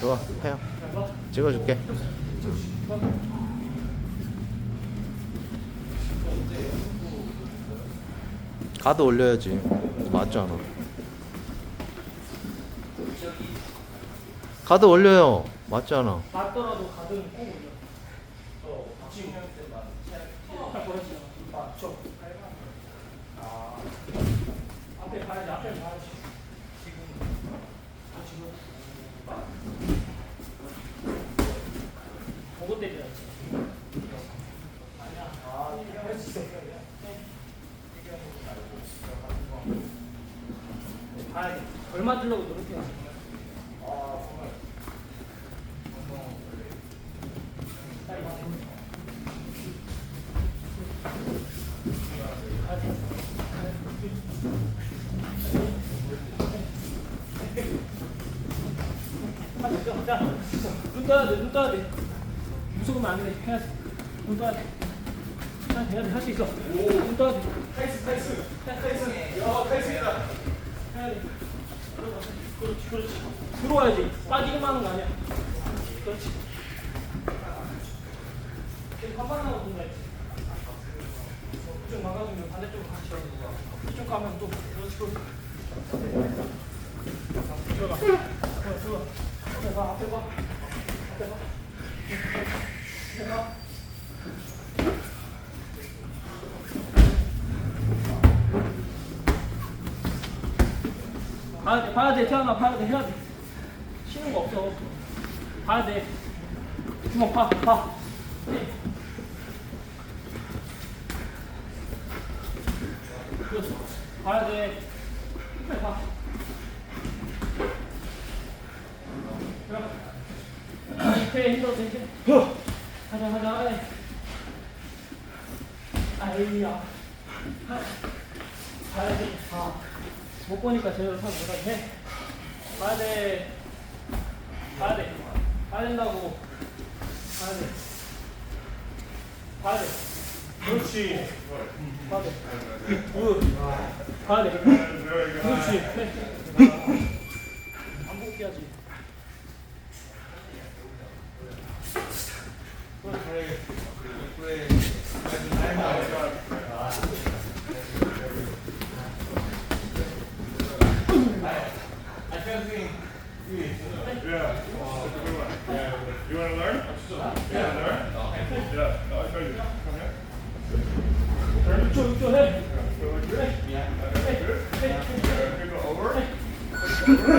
좋아 해요. 찍어줄게. 가드 올려야지. 맞잖아? 가드 올려요. 맞잖아? 맞더라도 가드는 꼭 올려. 아 앞에 봐야지 앞에 봐야지. 지금 아, 지금 때려야지. 아니야. 아. 얼마 주려고 노력해야지. 아 정말. 눈 떠야 돼, 눈 떠야 돼. 무서우면 안 돼. 해야지. 눈 떠야 돼. 해야 돼, 해야 돼. 할수 있어. 눈 떠야 돼. 카이스, 카이스. 카이스. 야, 카이스다. 해야 돼. 그렇지, 그렇지. 들어와야지. 빠지기만 하는 거 아니야. 그렇지. 지금 한번하고 본다 했지. 이쪽 막아주면 반대쪽으로 같이 가는 거야. 이쪽 가면 또 그렇지, 그렇지. 들어가. 들어가, 들어가. 앞에 봐, 앞에 봐. 앞에 봐. 봐야 돼, 봐야 돼, 태어나, 봐야 돼, 해야 돼. 쉬는 거 없어. 봐야 돼. 주먹 봐, 봐. 그렇지. 봐야 돼. 끝까지 봐. 들어가. 밑에 힘들어, 이제. 가자, 가자. 아이. 아이야. 봐야 돼. 아. 못 보니까 제대로 사 못하게 해. 봐야 돼. 봐야 돼. 봐야 된다고. 봐야 돼. 봐야 돼. 그렇지. 봐야 돼. 굿. 봐야 돼. 그렇지. 반복해야지. Okay. Yeah. No, I got you. Come here. Good. Over.